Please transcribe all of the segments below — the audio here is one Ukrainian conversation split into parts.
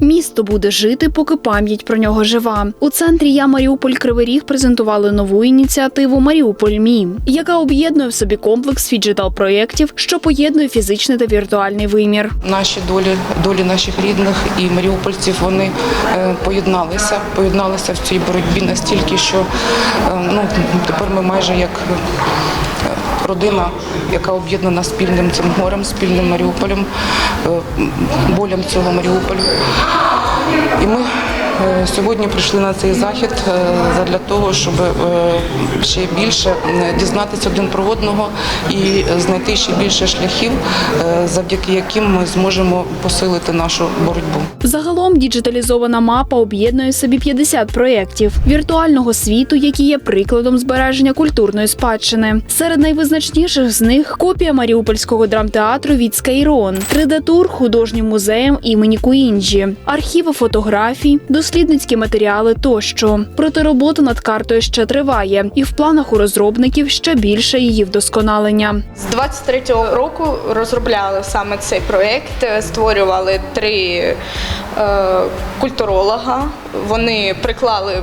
Місто буде жити, поки пам'ять про нього жива. У центрі Я Маріуполь Кривий Ріг презентували нову ініціативу Маріуполь Мі, яка об'єднує в собі комплекс фіджитал проєктів, що поєднує фізичний та віртуальний вимір. Наші долі, долі наших рідних і маріупольців вони е, поєдналися, поєдналися в цій боротьбі настільки, що е, ну тепер ми майже як родина, яка об'єднана спільним цим горем, спільним Маріуполем, болям болем цього Маріуполя. І ми е, сьогодні прийшли на цей захід е, задля того, щоб е, ще більше е, дізнатися один про одного і знайти ще більше шляхів, е, завдяки яким ми зможемо посилити нашу боротьбу. Загалом діджиталізована мапа об'єднує в собі 50 проєктів віртуального світу, які є прикладом збереження культурної спадщини. Серед найвизначніших з них копія Маріупольського драмтеатру від Скайрон, 3D-тур художнім музеєм імені Куінджі, архіви фотографій, дослідницькі матеріали тощо. Проте робота над картою ще триває, і в планах у розробників ще більше її вдосконалення. З 23-го року розробляли саме цей проєкт, створювали три е, культуролога. Вони приклали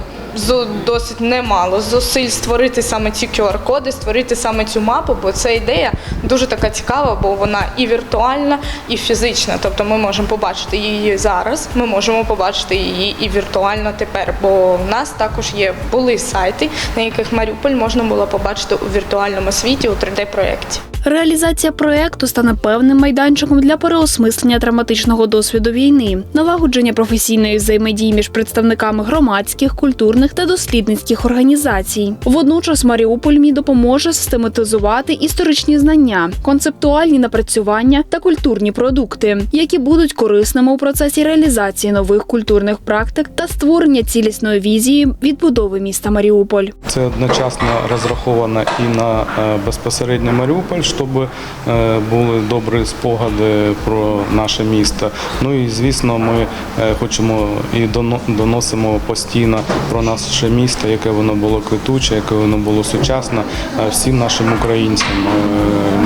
досить немало зусиль створити саме ці QR-коди, створити саме цю мапу, бо ця ідея дуже така цікава, бо вона і віртуальна, і фізична. Тобто ми можемо побачити її зараз, ми можемо побачити її і віртуально тепер. Бо в нас також є були сайти, на яких Маріуполь можна було побачити у віртуальному світі у 3D-проєкті. Реалізація проекту стане певним майданчиком для переосмислення травматичного досвіду війни, налагодження професійної взаємодії між представниками громадських, культурних та дослідницьких організацій. Водночас Маріуполь мі допоможе систематизувати історичні знання, концептуальні напрацювання та культурні продукти, які будуть корисними у процесі реалізації нових культурних практик та створення цілісної візії відбудови міста Маріуполь. Це одночасно розраховано і на е, безпосередньо Маріуполь, щоб е, були добрі спогади про наше місто. Ну і звісно, ми е, хочемо і доно- доносимо постійно про наше місто, яке воно було квітуче, яке воно було сучасне е, всім нашим українцям.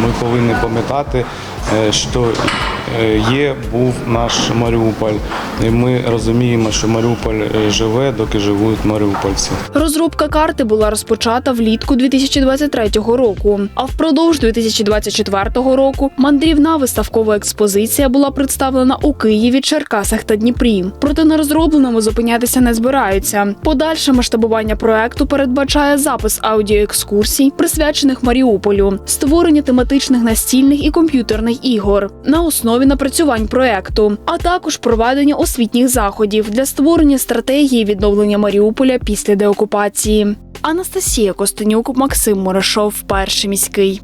Ми повинні пам'ятати, що є, був наш Маріуполь, і ми розуміємо, що Маріуполь е, живе, доки живуть маріупольці. Розробка карти була розпочата влітку 2023 року. А впродовж 2024 року мандрівна виставкова експозиція була представлена у Києві, Черкасах та Дніпрі. Проте на розробленому зупинятися не збираються. Подальше масштабування проекту передбачає запис аудіоекскурсій, присвячених Маріуполю, створення тематичних настільних і комп'ютерних ігор на основі напрацювань проекту, а також проведення освітніх заходів для створення стратегії відновлення Маріуполя після деокупації. Анастасія Костенюк, Максим Мурашов, перший міський.